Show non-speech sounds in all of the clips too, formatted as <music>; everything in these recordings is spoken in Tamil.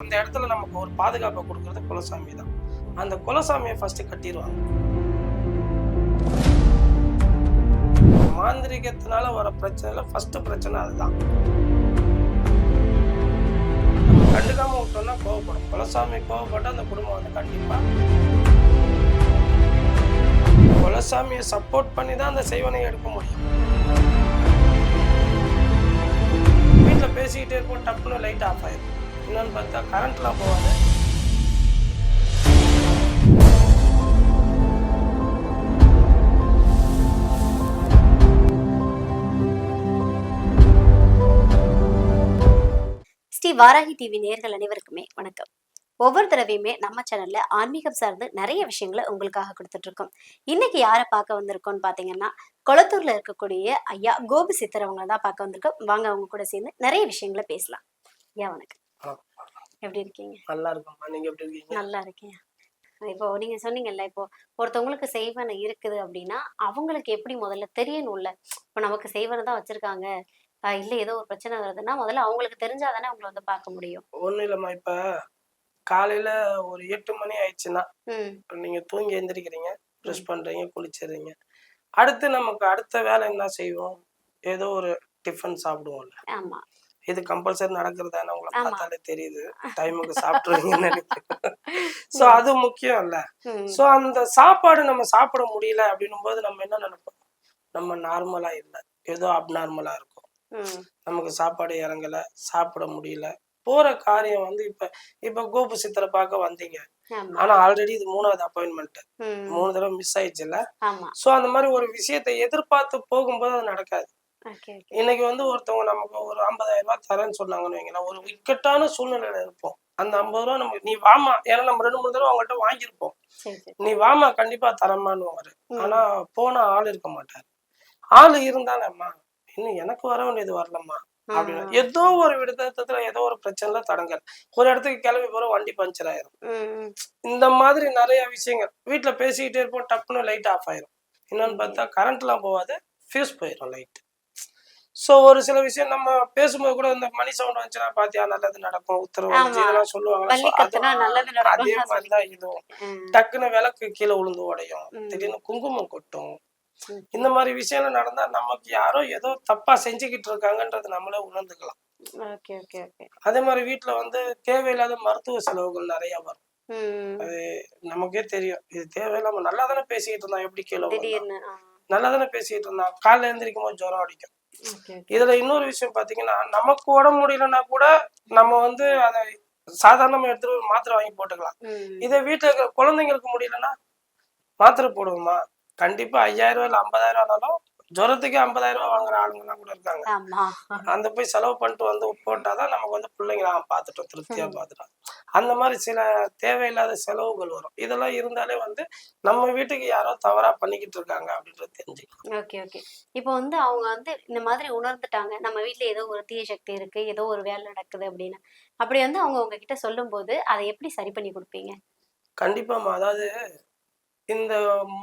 அந்த இடத்துல நமக்கு ஒரு பாதுகாப்பை கொடுக்கறது குலசாமி தான். அந்த குலசாமியை ஃபர்ஸ்ட் கட்டிடுவாங்க. மாந்திரிகத்தினால வர பிரச்சனைல ஃபர்ஸ்ட் பிரச்சனை அதுதான். கண்டுக்காம விட்டோம்னா கோவப்படும். குலசாமி கோவப்பட்டு அந்த குடும்பம் வந்து கண்டிப்பா குலசாமியை சப்போர்ட் பண்ணி தான் அந்த செய்வனை எடுக்க முடியும். வீட்டில் பேசிக்கிட்டே இருப்போம் டப்புன்னு லைட் ஆஃப் ஆயிடும் என்னன்னு பார்த்தா கரண்ட்லாம் போகாது. ஸ்ரீ வாராகி டிவி நேர்கள் அனைவருக்குமே வணக்கம். ஒவ்வொரு தடவையுமே நம்ம சேனல்ல ஆன்மீகம் சார்ந்து நிறைய விஷயங்களை உங்களுக்காக கொடுத்துட்டு இருக்கோம் இன்னைக்கு யாரை பார்க்க வந்திருக்கோம்னு பாத்தீங்கன்னா கொளத்தூர்ல இருக்கக்கூடிய ஐயா கோபி சித்தர் அவங்கள தான் பார்க்க வந்திருக்கோம். வாங்க அவங்க கூட சேர்ந்து நிறைய விஷயங்களை பேசலாம். ஐயா வணக்கம். எப்படி இருக்கீங்க? நல்லா இருக்கும்மா நீங்க எப்படி இருக்கீங்க? நல்லா இருக்கேன் இப்போ நீங்க சொன்னீங்கல்ல இப்போ ஒருத்தவங்களுக்கு செய்வன இருக்குது அப்படின்னா அவங்களுக்கு எப்படி முதல்ல தெரியணும்ல? இப்போ நமக்கு செய்வனை தான் வச்சிருக்காங்க இல்ல ஏதோ ஒரு பிரச்சனை வருதுன்னா முதல்ல அவங்களுக்கு தெரிஞ்சாதானே அவங்கள வந்து பார்க்க முடியும். ஒன்றும் இல்லைம்மா. இப்போ காலையில ஒரு எட்டு மணி ஆயிடுச்சுன்னா நீங்க தூங்கி எந்திரிக்கிறீங்க ப்ரெஷ் பண்றீங்க குளிச்சிடுறீங்க அடுத்து நமக்கு அடுத்த வேலை என்ன செய்வோம்? ஏதோ ஒரு டிஃபன் சாப்பிடுவோம்ல ஆமா. இது கம்பல்சரி நடக்கிறதான உங்களை. பார்த்தாலே தெரியுது. டைமுக்கு சாப்பிட்ருவீங்கன்னு நினைக்கிறேன். <laughs> ஸோ அது முக்கியம் இல்ல ஸோ அந்த சாப்பாடு நம்ம சாப்பிட முடியல அப்படின்னும் போது நம்ம என்ன நினைப்போம்? நம்ம நார்மலா இல்லை. ஏதோ அப்நார்மலா இருக்கும். நமக்கு சாப்பாடு இறங்கல சாப்பிட முடியல. போற காரியம் வந்து இப்ப இப்ப கோபு சித்தரை பார்க்க வந்தீங்க. ஆனா ஆல்ரெடி இது மூணாவது அப்பாயின்மெண்ட் மூணு தடவை மிஸ் ஆயிடுச்சுல்ல? சோ அந்த மாதிரி ஒரு விஷயத்தை எதிர்பார்த்து போகும்போது அது நடக்காது. இன்னைக்கு வந்து ஒருத்தவங்க நமக்கு ஒரு ஐம்பதாயிரம் ரூபாய் தரேன்னு சொன்னாங்கன்னு வைங்களேன். ஒரு இக்கட்டான சூழ்நிலையில இருப்போம். அந்த ஐம்பது ரூபா நம்ம நீ வாமா ஏன்னா நம்ம ரெண்டு மூணு தடவை அவங்கள்ட்ட வாங்கியிருப்போம். நீ வாமா கண்டிப்பா தரமான்னு. ஆனா போனா ஆள் இருக்க மாட்டார். ஆள் இருந்தாலேம்மா இன்னும் எனக்கு வர வேண்டியது வரலம்மா. அப்படின்னு. ஏதோ ஒரு விடத்துல ஏதோ ஒரு பிரச்சனைல தடங்கல் ஒரு இடத்துக்கு கிளம்பி போற வண்டி பஞ்சர் ஆயிரும். இந்த மாதிரி நிறைய விஷயங்கள். வீட்ல பேசிக்கிட்டே இருப்போம் டப்புன்னு லைட் ஆஃப் ஆயிரும். என்னன்னு பார்த்தா கரண்ட்லாம் போகாது ஃபியூஸ் போயிடும் லைட் ஸோ ஒரு சில விஷயம் நம்ம பேசும்போது கூட இந்த மணி சவுண்ட் வந்துச்சுன்னா பாத்தியா நல்லது நடக்கும். உத்தரவு. இதெல்லாம் சொல்லுவாங்க. அதே மாதிரிதான் இதுவும். டக்குன்னு விளக்கு கீழே விழுந்து உடையும். திடீர்னு குங்குமம் கொட்டும். இந்த மாதிரி விஷயம்லாம் நடந்தா நமக்கு யாரோ ஏதோ தப்பா செஞ்சுக்கிட்டு இருக்காங்கன்றது நம்மளே உணர்ந்துக்கலாம். அதே மாதிரி வீட்ல வந்து தேவையில்லாத மருத்துவ செலவுகள் நிறைய வரும். அது நமக்கே தெரியும். இது தேவையில்லாம நல்லா தானே பேசிக்கிட்டு இருந்தான் எப்படி கீழே நல்லா தானே பேசிக்கிட்டு இருந்தான்? காலைல எழுந்திரிக்கும் போது ஜுரம் அடிக்கும். இதுல இன்னொரு விஷயம் பாத்தீங்கன்னா நமக்கு உடம்பு முடியலன்னா கூட நம்ம வந்து அதை சாதாரணமா எடுத்துட்டு ஒரு மாத்திரை வாங்கி போட்டுக்கலாம். இதே வீட்டுல இருக்கிற குழந்தைங்களுக்கு முடியலன்னா மாத்திரை போடுவோமா? கண்டிப்பா ஐயாயிரம் ரூபாய் இல்ல ஐம்பதாயிரம் ஆனாலும் ஜுரத்துக்கே ஐம்பதாயிரம் ரூபாய் வாங்குற ஆளுங்கலாம் கூட இருக்காங்க. அந்த போய் செலவு பண்ணிட்டு வந்து போட்டாதான் நமக்கு வந்து பிள்ளைங்கள பார்த்துட்டோம் திருப்தியா பார்த்துட்டோம். அந்த மாதிரி சில தேவையில்லாத செலவுகள் வரும். இதெல்லாம் இருந்தாலே வந்து நம்ம வீட்டுக்கு யாரோ தவறா பண்ணிக்கிட்டு இருக்காங்க அப்படின்றது தெரிஞ்சுக்கலாம். Okay okay. இப்போ வந்து அவங்க வந்து இந்த மாதிரி உணர்ந்துட்டாங்க. நம்ம வீட்ல ஏதோ ஒரு தீய சக்தி இருக்கு ஏதோ ஒரு வேலை நடக்குது அப்படின்னு. அப்படி வந்து அவங்க உங்ககிட்ட சொல்லும்போது அதை எப்படி சரி பண்ணி கொடுப்பீங்க? கண்டிப்பாமா அதாவது இந்த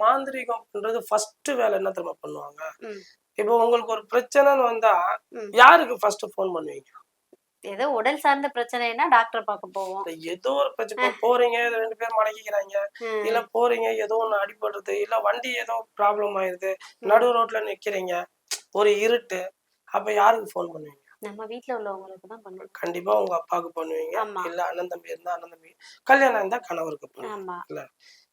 மாந்திரீகம்ன்றது ஃபர்ஸ்ட் வேலை என்ன தெரியுமா பண்ணுவாங்க. இப்போ உங்களுக்கு ஒரு பிரச்சனைன்னு வந்தா. யாருக்கு ஃபர்ஸ்ட் ஃபோன் பண்ணுவீங்க? ஏதோ உடல் சார்ந்த பிரச்சனைனா டாக்டர் பார்க்க போவோம். ஏதோ ஒரு பிரச்சனை. போறீங்க ரெண்டு பேர் மடக்கிக்கிறாங்க. இல்ல போறீங்க ஏதோ ஒண்ணு அடிபடுறது இல்ல வண்டி ஏதோ ப்ராப்ளம் ஆயிருது. நடு ரோட்ல நிக்கிறீங்க ஒரு இருட்டு. அப்ப யாருக்கு ஃபோன் பண்ணுவீங்க? நம்ம வீட்ல உள்ளவங்களுக்கு தான் பண்ணுவோம். கண்டிப்பா உங்க அப்பாவுக்கு பண்ணுவீங்க. இல்ல அண்ணன் தம்பி இருந்தா அண்ணன் தம்பி. கல்யாணம் இருந்தா கணவருக்கு பண்ணுவீங்க. இல்ல.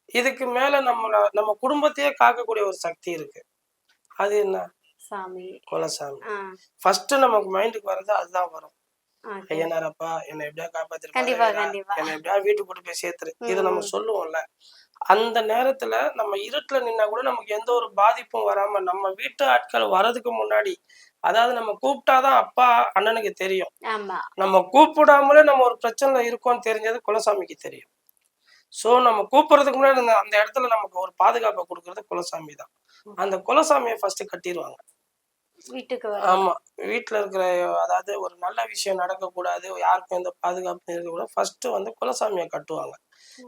இதுக்கு மேல நம்ம நம்ம குடும்பத்தையே காக்கக்கூடிய ஒரு சக்தி இருக்கு. அது என்ன? சாமி. குலசாமி. ஃபர்ஸ்ட் நமக்கு மைண்டுக்கு வர்றது அதுதான் வரும். ஐயனாரப்பா என்னை எப்படியா என்னை எப்படியா வீட்டுக்கு கூட்டு போய் சேர்த்துரு. இது நம்ம. சொல்லுவோம்ல. அந்த நேரத்துல நம்ம இருட்டுல நின்னா கூட நமக்கு எந்த ஒரு பாதிப்பும் வராம நம்ம வீட்டு ஆட்கள் வர்றதுக்கு முன்னாடி அதாவது நம்ம கூப்பிட்டாதான் அப்பா அண்ணனுக்கு தெரியும். நம்ம கூப்பிடாமலே நம்ம ஒரு பிரச்சனைல இருக்கோம்னு தெரிஞ்சது குலசாமிக்கு தெரியும். சோ நம்ம கூப்பிடுறதுக்கு முன்னாடி அந்த- அந்த இடத்துல நமக்கு ஒரு பாதுகாப்பை கொடுக்கறது குலசாமி தான். அந்த குலசாமியை ஃபர்ஸ்ட் கட்டிடுவாங்க வீட்டுக்கு ஆமா. வீட்ல இருக்கிற அதாவது ஒரு நல்ல விஷயம் நடக்கக்கூடாது யாருக்கும் எந்த பாதுகாப்பும் இருக்கக்கூடாது. ஃபர்ஸ்ட் வந்து குலசாமியை கட்டுவாங்க.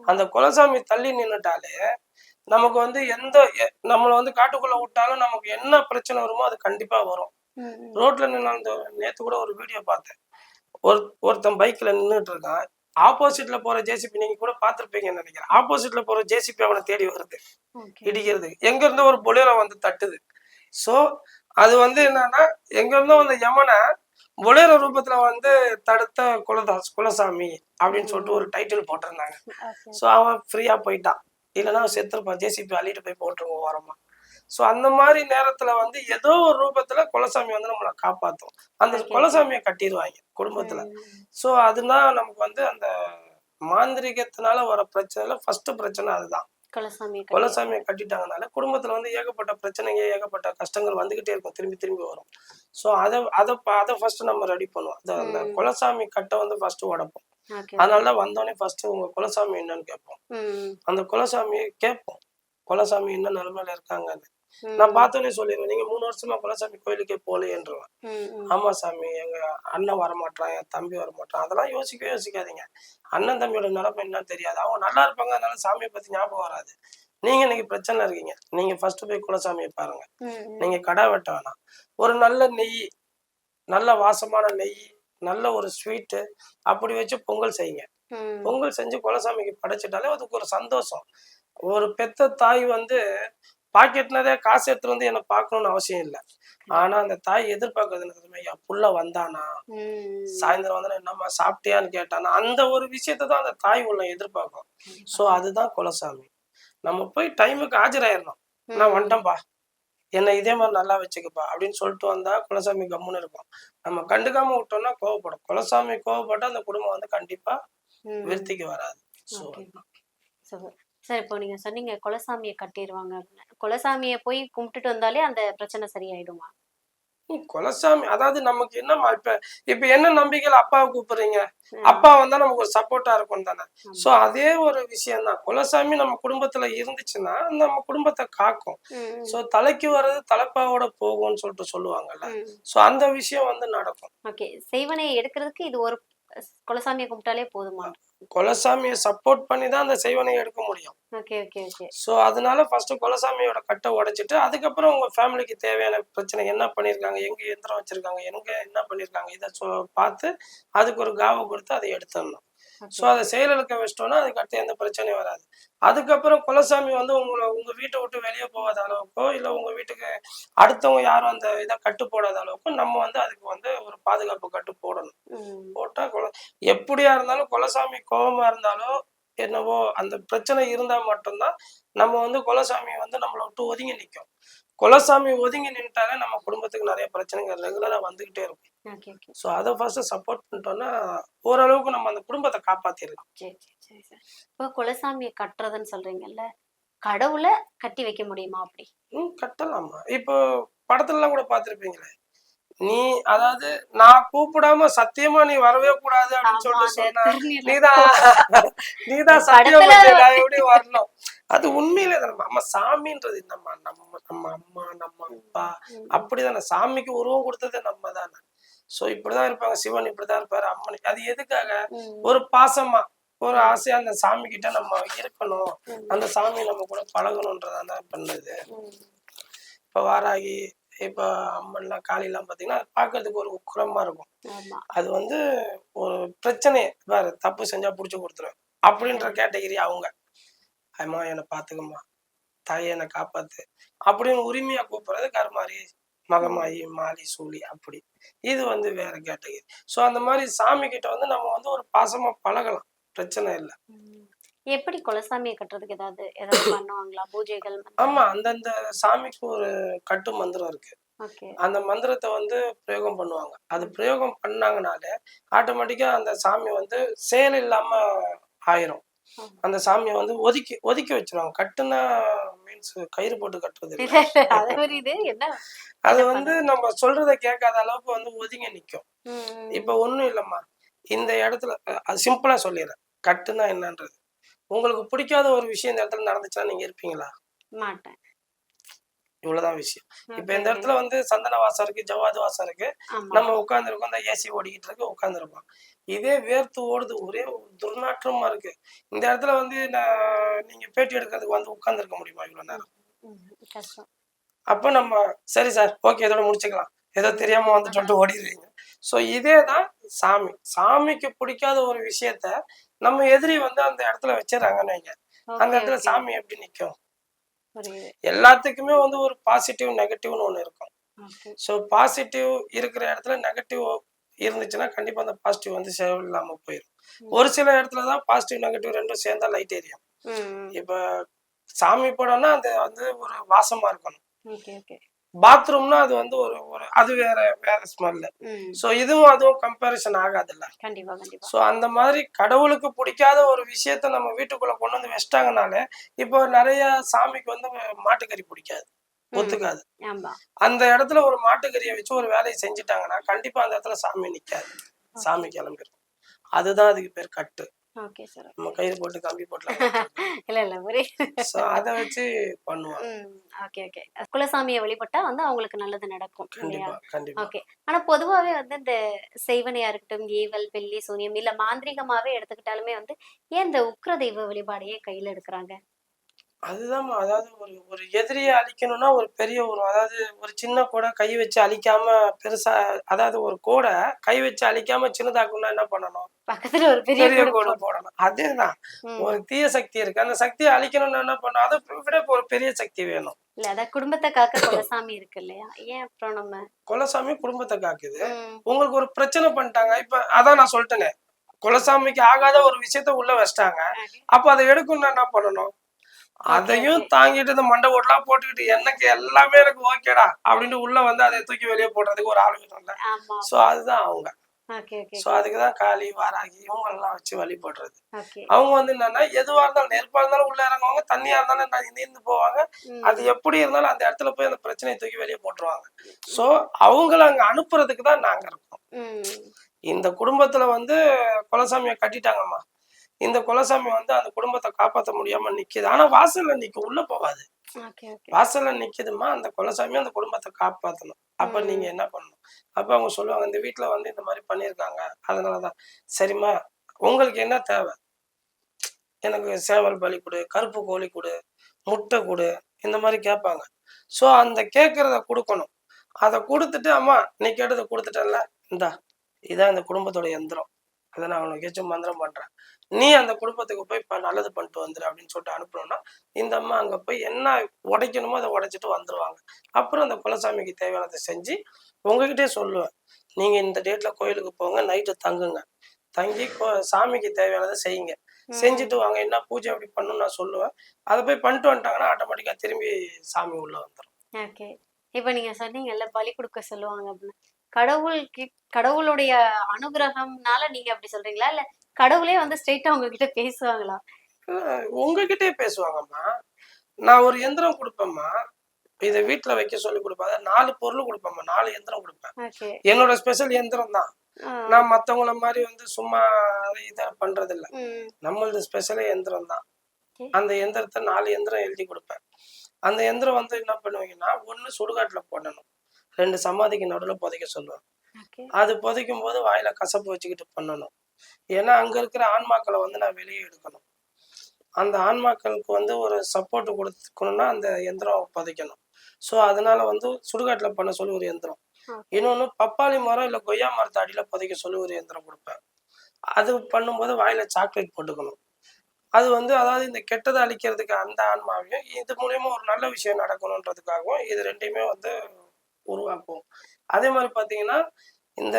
அந்த குலசாமி தள்ளி நின்னுட்டாலே நமக்கு வந்து எந்த நம்மள வந்து காட்டுக்குள்ள விட்டாலும் நமக்கு என்ன பிரச்சனை வருமோ அது கண்டிப்பா வரும். ரோட்ல நின்று நேத்து கூட ஒரு வீடியோ பார்த்தேன். ஒரு ஒருத்தன் பைக்ல நின்னுட்டு இருக்கான் ஆப்போசிட்ல போற ஜேசிபி நீங்க கூட பார்த்திருப்பீங்கன்னு நினைக்கிறேன். ஆப்போசிட்ல போற ஜேசிபி அவனை தேடி வருது. இடிக்கிறது. எங்க இருந்தோ ஒரு பொலேரோ வந்து தட்டுது. சோ அது வந்து என்னன்னா எங்க இருந்தோ வந்த யமனை பொலேரோ ரூபத்துல வந்து தடுத்த குலதாஸ் குலசாமி அப்படின்னு சொல்லிட்டு ஒரு டைட்டில் போட்டிருந்தாங்க. ஸோ அவன் ஃப்ரீயா போயிட்டான். இல்லைன்னா செத்துருப்பான். ஜேசிபி அள்ளிட்டு போய் போட்டுருவோம் ஓரமா ஸோ அந்த மாதிரி நேரத்துல வந்து ஏதோ ஒரு ரூபத்துல குலசாமி வந்து நம்மளை காப்பாத்தும். அந்த. குலசாமியை கட்டிடுவாங்க குடும்பத்துல. ஸோ அதுதான் நமக்கு வந்து அந்த மாந்திரிகத்தினால வர பிரச்சனைல ஃபர்ஸ்ட் பிரச்சனை அதுதான். குலசாமியை கட்டிட்டாங்கனால குடும்பத்துல வந்து ஏகப்பட்ட பிரச்சனைங்க ஏகப்பட்ட கஷ்டங்கள் வந்துகிட்டே இருக்கும். திரும்பி திரும்பி வரும். ஸோ அதை அதை அதை ஃபர்ஸ்ட் நம்ம ரெடி பண்ணுவோம். அது அந்த. குலசாமி கட்டை வந்து ஃபர்ஸ்ட் உடைப்போம். ஓகே. அதனால தான் வந்தோடனே ஃபர்ஸ்ட் உங்க குலசாமி என்னன்னு கேட்போம். அந்த குலசாமியை கேட்போம். குலசாமி என்ன நிலைமையில இருக்காங்கன்னு. நான் பார்த்தோன்னே சொல்லிடுவேன். நீங்க மூணு வருஷமா குலசாமி கோயிலுக்கே ம். ஆமா சாமி எங்க அண்ணன் வரமாட்டான் என் தம்பி வரமாட்டான் அதெல்லாம் யோசிக்கவே யோசிக்காதீங்க. அண்ணன் தம்பியோட நிலைமை என்னன்னு தெரியாது. அவங்க நல்லா இருப்பாங்க அதனால சாமியை பத்தி ஞாபகம் வராது. நீங்க இன்னைக்கு பிரச்சனை இருக்கீங்க. நீங்க ஃபர்ஸ்ட் போய் குலசாமியை பாருங்க. நீங்க கடை வெட்ட வேணாம். ஒரு நல்ல நெய் நல்ல வாசமான நெய் நல்ல ஒரு ஸ்வீட்டு அப்படி வச்சு பொங்கல் செய்யுங்க. பொங்கல் செஞ்சு குலசாமிக்கு படைச்சிட்டாலே அதுக்கு ஒரு சந்தோஷம். ஒரு பெத்த தாய் வந்து பாக்கெட் நிறைய காசு எடுத்துட்டு வந்து என்னை பார்க்கணும்னு அவசியம் இல்லை. ஆனா அந்த தாய் எதிர்பார்க்கறது ஐயா புள்ள வந்தானா. சாயந்தரம் வந்தானா என்னம்மா சாப்பிட்டியான்னு கேட்டானா? அந்த ஒரு விஷயத்தை தான் அந்த தாய் உள்ள எதிர்பார்க்கும். ஸோ அதுதான் குலசாமி. நம்ம போய் டைமுக்கு ஆஜராயிடணும் நான் வந்துட்டேன்ப்பா என்னை இதே மாதிரி நல்லா வச்சுக்கப்பா அப்படின்னு சொல்லிட்டு வந்தா குலசாமி கம்முன்னு இருக்கும் நம்ம கண்டுக்காம விட்டோம்னா கோவப்படும். குலசாமி கோவப்பட்டா அந்த குடும்பம் வந்து கண்டிப்பா. விருத்திக்கு வராது. ஸோ சார் இப்போ நீங்க சொன்னீங்க குலசாமியை கட்டிடுவாங்க அப்படின்னு. குலசாமியை போய் கும்பிட்டுட்டு வந்தாலே அந்த பிரச்சனை சரியாயிடுமா? குலசாமி அதாவது நமக்கு என்னம்மா இப்ப இப்ப என்ன நம்பிக்கையில அப்பாவை கூப்பிடுறீங்க? அப்பா வந்தா நமக்கு ஒரு சப்போர்ட்டா இருக்கும் தானே? சோ அதே ஒரு விஷயம் தான். குலசாமி நம்ம குடும்பத்துல இருந்துச்சுன்னா நம்ம குடும்பத்தை காக்கும். சோ தலைக்கு வர்றது தலைப்பாவோட போகும்னு சொல்லிட்டு சொல்லுவாங்கல்ல. சோ அந்த விஷயம் வந்து நடக்கும். ஓகே. செய்வனை எடுக்கிறதுக்கு இது ஒரு குலசாமியை கும்பிட்டாலே போதுமா? குலசாமியை சப்போர்ட் பண்ணி தான் அந்த செய்வனையை எடுக்க முடியும். சோ அதனால ஃபர்ஸ்ட் குலசாமியோட கட்டை உடைச்சிட்டு அதுக்கப்புறம் உங்க ஃபேமிலிக்கு தேவையான பிரச்சனை என்ன பண்ணிருக்காங்க எங்க எந்திரம் வச்சிருக்காங்க எங்க என்ன பண்ணிருக்காங்க இதை பார்த்து அதுக்கு ஒரு காவை கொடுத்து அதை எடுத்துடணும். ஸோ அதை செயலிழக்க வச்சிட்டோம்னா அதுக்கு அடுத்து எந்த பிரச்சனையும் வராது. அதுக்கப்புறம் குலசாமி வந்து உங்களை உங்க வீட்டை விட்டு வெளியே போகாத அளவுக்கோ இல்லை உங்க வீட்டுக்கு அடுத்தவங்க யாரும் அந்த இதை கட்டு போடாத அளவுக்கு நம்ம வந்து அதுக்கு வந்து ஒரு பாதுகாப்பு கட்டு போடணும். ம், போட்டா குல எப்படியா இருந்தாலும் குலசாமி கோபமா இருந்தாலும் என்னவோ அந்த பிரச்சனை இருந்தா மட்டும்தான் நம்ம வந்து குலசாமி வந்து நம்மளை விட்டு ஒதுங்கி நிற்கும் குலசாமி ஒதுங்கி நின்ட்டாலே நம்ம குடும்பத்துக்கு நிறைய பிரச்சனைகள் ரெகுலரா வந்துகிட்டே இருக்கும். ஸோ அதை ஃபர்ஸ்ட் சப்போர்ட் பண்ணிட்டோம்னா ஓரளவுக்கு நம்ம அந்த குடும்பத்தை காப்பாத்திடலாம். இப்போ குலசாமியை கட்டுறதுன்னு சொல்றீங்கல்ல கடவுளை கட்டி வைக்க முடியுமா அப்படி? ம் கட்டலாமா? இப்போ படத்துல எல்லாம் கூட பார்த்திருப்பீங்களே? நீ அதாவது நான் கூப்பிடாம சத்தியமா நீ வரவே கூடாது அப்படின்னு சொல்லிட்டு சொன்ன நீதான் <laughs> நீதான் சத்தியம் எப்படி வரணும்? அது உண்மையிலே தானே நம்ம சாமின்றது என்னம்மா நம்ம நம்ம அம்மா நம்ம அப்பா அப்படிதானே. சாமிக்கு உருவம் கொடுத்தது நம்ம தானே. சோ இப்படிதான் இருப்பாங்க. சிவன் இப்படிதான் இருப்பாரு அம்மன் அது எதுக்காக? ஒரு பாசமா ஒரு ஆசையா அந்த சாமி கிட்ட நம்ம இருக்கணும். அந்த சாமி நம்ம கூட பழகணுன்றதான பண்ணுது. இப்ப வாராகி இப்ப அம்மன்லாம் காளிலாம் பாத்தீங்கன்னா அது பார்க்கிறதுக்கு ஒரு உக்கிரமா இருக்கும். அது வந்து ஒரு பிரச்சனையை வேற தப்பு செஞ்சா புடிச்சு கொடுத்துருவேன் அப்படின்ற கேட்டகிரி அவங்க. அம்மா என்னை பாத்துக்கம்மா. தாயை என்னை காப்பாத்து. அப்படின்னு உரிமையா கூப்பிடுறது கருமாரி மகமாயி மாலி சூலி அப்படி. இது வந்து வேற கேட்டகிரி. சோ அந்த மாதிரி சாமி கிட்ட வந்து நம்ம வந்து ஒரு பாசமா பழகலாம். பிரச்சனை இல்லை. எப்படி குலசாமியை கட்டுறதுக்கு ஏதாவது ஏதாவது பண்ணுவாங்களா? பூஜைகள் ஆமா அந்தந்த சாமிக்கு ஒரு கட்டு மந்திரம் இருக்கு. அந்த மந்திரத்தை வந்து பிரயோகம் பண்ணுவாங்க. அது பிரயோகம் பண்ணாங்கனாலே ஆட்டோமேட்டிக்கா அந்த சாமி வந்து செயல் இல்லாம ஆயிரும். அந்த சாமியை வந்து ஒதுக்கி ஒதுக்கி வச்சிருவாங்க. கட்டுனா மீன்ஸ் கயிறு போட்டு கட்டுறது அது வந்து நம்ம சொல்றத கேட்காத அளவுக்கு வந்து ஒதுங்கி நிக்கும். இப்ப ஒண்ணும் இல்லம்மா. இந்த இடத்துல சிம்பிளா சொல்லிடுறேன். கட்டுனா என்னன்றது. உங்களுக்கு பிடிக்காத ஒரு விஷயம் இந்த இடத்துல நடந்துச்சுன்னா நீங்க இருப்பீங்களா? மாட்டேன். இவ்வளவுதான் விஷயம். இப்ப இந்த இடத்துல வந்து சந்தன வாசம் இருக்கு ஜவ்வாது வாசம் இருக்கு. நம்ம உட்காந்துருக்கோம் இந்த ஏசி ஓடிக்கிட்டு இருக்கு உட்காந்துருப்போம் இதே வேர்த்து ஓடுது ஒரே துர்நாற்றமா இருக்கு. இந்த இடத்துல வந்து நான் நீங்க பேட்டி எடுக்கிறதுக்கு வந்து உட்காந்துருக்க முடியுமா இவ்வளவு நேரம்? அப்ப நம்ம சரி சார் ஓகே இதோட முடிச்சுக்கலாம். ஏதோ தெரியாம வந்துட்டு ஓடிடுவீங்க ஸோ இதே தான் சாமி. சாமிக்கு பிடிக்காத ஒரு விஷயத்த நம்ம எதிரி வந்து அந்த இடத்துல வச்சிடறாங்கன்னு வைங்க அந்த இடத்துல. சாமி எப்படி நிற்கும் எல்லாத்துக்குமே வந்து ஒரு பாசிட்டிவ் நெகட்டிவ்னு ஒன்று இருக்கும். ஸோ பாசிட்டிவ் இருக்கிற இடத்துல நெகட்டிவ் இருந்துச்சுன்னா கண்டிப்பா அந்த பாசிட்டிவ் வந்து சேவ் இல்லாம போயிடும் ஒரு சில இடத்துல தான் பாசிட்டிவ் நெகட்டிவ் ரெண்டும் சேர்ந்தா லைட் எரியும் ம். இப்ப சாமி படம்னா அது வந்து ஒரு வாசமா இருக்கணும். பாத்ரூம்னா அது வந்து ஒரு ஒரு அது வேற வேற ஸ்மெல் ம். ஸோ இதுவும் அதுவும் கம்பேரிசன் ஆகாதுல்ல. ஸோ அந்த மாதிரி கடவுளுக்கு பிடிக்காத ஒரு விஷயத்த நம்ம வீட்டுக்குள்ள கொண்டு வந்து வச்சிட்டாங்கனாலே இப்போ நிறைய சாமிக்கு வந்து மாட்டுக்கறி பிடிக்காது. ஒத்துக்காது. அந்த இடத்துல ஒரு மாட்டுக்கறியை வச்சு ஒரு வேலையை செஞ்சுட்டாங்கன்னா கண்டிப்பா அந்த இடத்துல சாமி நிக்காது. சாமி கிளம்பிடும் அதுதான் அதுக்கு பேர் கட்டு. ஓகே சார் நம்ம கயிறு போட்டு கம்பி போட்டலாம் <laughs> இல்ல இல்ல புரியுது ஸோ அதை வச்சு பண்ணுவாங்க. Okay okay. குலசாமியை வழிபட்டா வந்து அவங்களுக்கு நல்லது நடக்கும் ஓகே. ஆனா பொதுவாவே வந்து இந்த செய்வனையா இருக்கட்டும் ஏவல் பெல்லி சூனியம் இல்ல மாந்திரிகமாவே எடுத்துக்கிட்டாலுமே வந்து ஏன் இந்த உக்ர தெய்வ வழிபாடையே கையில எடுக்கிறாங்க? அதுதான் அதாவது ஒரு ஒரு எதிரியை அழிக்கணும்னா ஒரு பெரிய ஒரு அதாவது ஒரு சின்ன கூட கை வச்சு அழிக்காம பெருசா அதாவது ஒரு கோடை கை வச்சு அழிக்காம சின்னதாக்கணும்னா என்ன பண்ணணும்? பக்கத்துல ஒரு பெரிய கோடு போடணும். அதேதான். ஒரு தீய சக்தி இருக்கு. அந்த சக்தியை அழிக்கணும்னா என்ன பண்ணணும்? அதை விட ஒரு பெரிய சக்தி வேணும். இல்ல அதான் குடும்பத்தை காக்க குலசாமி இருக்கு இல்லையா? ஏன் அப்புறம் நம்ம? குலசாமி குடும்பத்தை காக்குது. உங்களுக்கு ஒரு பிரச்சனை பண்ணிட்டாங்க. இப்ப அதான் நான் சொல்லிட்டேனே. குலசாமிக்கு ஆகாத ஒரு விஷயத்த உள்ள வச்சிட்டாங்க. அப்ப அதை எடுக்கணும்னா என்ன பண்ணணும்? அதையும் தாங்கிட்டு இந்த மண்டை ஓட்டலாம் போட்டுக்கிட்டு எனக்கு எல்லாமே எனக்கு ஓகேடா அப்படின்னு உள்ள வந்து அதை தூக்கி வெளியே போடுறதுக்கு ஒரு ஆள் வேணும்ல சோ அதுதான் அவங்க. சோ அதுக்குதான் காளி வாராகி இவங்க எல்லாம் வச்சு வழிபடுறது அவங்க வந்து என்னன்னா எதுவா இருந்தாலும் நெருப்பா இருந்தாலும் உள்ள இறங்குவாங்க தண்ணியா இருந்தாலும் நீந்து போவாங்க. அது எப்படி இருந்தாலும் அந்த இடத்துல போய் அந்த பிரச்சனையை தூக்கி வெளியே போட்டுருவாங்க. சோ அவங்கள அங்க அனுப்புறதுக்கு தான் நாங்க இருக்கோம். இந்த குடும்பத்துல வந்து குலசாமியை கட்டிட்டாங்கம்மா. இந்த குலசாமி வந்து அந்த குடும்பத்தை காப்பாத்த முடியாம நிக்குது. ஆனா வாசல்ல நிக்க உள்ள போகாது. வாசல்ல நிக்குதுமா அந்த குலசாமி அந்த குடும்பத்தை காப்பாத்தணும். அப்ப. நீங்க என்ன பண்ணணும்? அப்ப அவங்க சொல்லுவாங்க இந்த வீட்டுல வந்து இந்த மாதிரி பண்ணியிருக்காங்க. அதனாலதான் சரிம்மா உங்களுக்கு என்ன தேவை? எனக்கு சேவல் பலி கொடு கருப்பு கோழி கொடு முட்டை கொடு இந்த மாதிரி கேட்பாங்க. ஸோ அந்த கேட்கறத கொடுக்கணும். அதை கொடுத்துட்டு அம்மா நீ கேட்டதை கொடுத்துட்டல இந்தா இதான் இந்த குடும்பத்தோட எந்திரம். அதை நான் உனக்கு ஏச்சும் மந்திரம் பண்றேன். நீ அந்த குடும்பத்துக்கு போய் இப்ப நல்லது பண்ணிட்டு வந்துரு அப்படின்னு சொல்லிட்டு அனுப்பணும்னா இந்த அம்மா அங்க போய் என்ன உடைக்கணுமோ அதை உடைச்சிட்டு வந்துருவாங்க. அப்புறம் அந்த குலசாமிக்கு தேவையானதை செஞ்சு உங்ககிட்டயே சொல்லுவேன். நீங்க இந்த டேட்ல கோயிலுக்கு போங்க நைட்டு தங்குங்க. தங்கி சாமிக்கு தேவையானதை செய்யுங்க. செஞ்சுட்டு வாங்க என்ன பூஜை அப்படி பண்ணணும்னு நான் சொல்லுவேன். அதை போய் பண்ணிட்டு வந்துட்டாங்கன்னா ஆட்டோமேட்டிக்கா திரும்பி சாமி உள்ள வந்துடும் ஓகே. இப்ப நீங்க சொன்னீங்கல்ல பலி கொடுக்க சொல்லுவாங்க அப்படின்னு. கடவுளுக்கு கடவுளுடைய அனுகிரகம்னால நீங்க அப்படி சொல்றீங்களா? இல்ல கடவுளே வந்து ஸ்ட்ரெயிட்டா உங்ககிட்ட பேசுவாங்களா? உங்ககிட்டயே பேசுவாங்கம்மா. நான் ஒரு எந்திரம் கொடுப்பேம்மா. இதை வீட்டுல வைக்க சொல்லி அதாவது நாலு பொருள் கொடுப்பேம்மா. நாலு எந்திரம் கொடுப்பேன். என்னோட ஸ்பெஷல் எந்திரம் தான். நான் மத்தவங்கள மாதிரி வந்து சும்மா இதை பண்றது இல்ல நம்மளது ஸ்பெஷலே எந்திரம் தான். அந்த எந்திரத்தை நாலு எந்திரம் எழுதி கொடுப்பேன். அந்த எந்திரம் வந்து என்ன பண்ணுவீங்கன்னா ஒண்ணு சுடுகாட்டுல போடணும். ரெண்டு சமாதிக்கு நடுவுல புதைக்க சொல்லுவேன் அது புதைக்கும் போது வாயில கசப்பு வச்சுக்கிட்டு பண்ணணும். ஏன்னா அங்க இருக்கிற ஆன்மாக்களை வந்து நான் வெளியே எடுக்கணும். அந்த ஆன்மாக்களுக்கு வந்து ஒரு சப்போர்ட் கொடுக்கணும்னா அந்த எந்திரம் புதைக்கணும். ஸோ அதனால வந்து சுடுகாட்டுல பண்ண சொல்லி ஒரு எந்திரம். இன்னொன்னு பப்பாளி மரம் இல்ல கொய்யா மரத்து அடியில புதைக்க சொல்லி ஒரு எந்திரம் கொடுப்பேன். அது பண்ணும்போது வாயில சாக்லேட் போட்டுக்கணும். அது வந்து அதாவது இந்த கெட்டதை அழிக்கிறதுக்கு அந்த ஆன்மாவையும் இது மூலியமா ஒரு நல்ல விஷயம் நடக்கணுன்றதுக்காகவும் இது ரெண்டையுமே வந்து உருவாக்குவோம் அதே மாதிரி பாத்தீங்கன்னா இந்த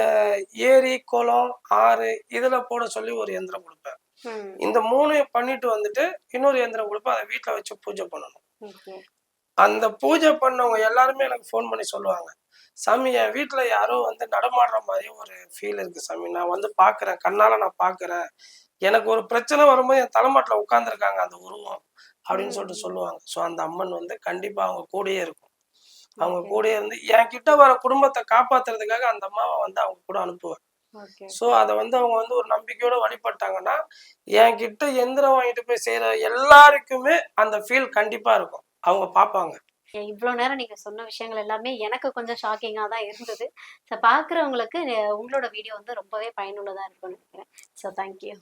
ஏரி குளம் ஆறு இதுல போட சொல்லி ஒரு எந்திரம் கொடுப்பேன். இந்த மூணையும் பண்ணிட்டு வந்துட்டு இன்னொரு எந்திரம் கொடுப்பேன். அதை வீட்டுல வச்சு பூஜை பண்ணணும். அந்த பூஜை பண்ணவங்க எல்லாருமே எனக்கு ஃபோன் பண்ணி சொல்லுவாங்க. சாமி என் வீட்டுல யாரோ வந்து நடமாடுற மாதிரி ஒரு ஃபீல் இருக்கு சாமி. நான் வந்து பாக்குறேன். கண்ணால நான் பாக்குறேன். எனக்கு ஒரு பிரச்சனை வரும்போது என் தலைமாட்டில் உட்காந்துருக்காங்க அந்த உருவம் அப்படின்னு சொல்லிட்டு சொல்லுவாங்க. ஸோ அந்த அம்மன் வந்து கண்டிப்பா அவங்க கூடயே இருக்கும். அவங்க. கூடயே இருந்து என் கிட்ட வர குடும்பத்தை காப்பாத்துறதுக்காக அந்த அம்மாவை வந்து அவங்க கூட அனுப்புவேன் ஸோ அதை வந்து அவங்க வந்து ஒரு நம்பிக்கையோட வழிபட்டாங்கன்னா என் கிட்ட எந்திரம் வாங்கிட்டு போய் செய்யற எல்லாருக்குமே அந்த ஃபீல் கண்டிப்பா இருக்கும். அவங்க பார்ப்பாங்க இவ்வளவு நேரம் நீங்க சொன்ன விஷயங்கள் எல்லாமே எனக்கு கொஞ்சம் ஷாக்கிங்கா தான் இருந்தது. ஸோ பாக்குறவங்களுக்கு உங்களோட வீடியோ வந்து ரொம்பவே பயனுள்ளதா இருக்கும்னு நினைக்கிறேன். So thank you.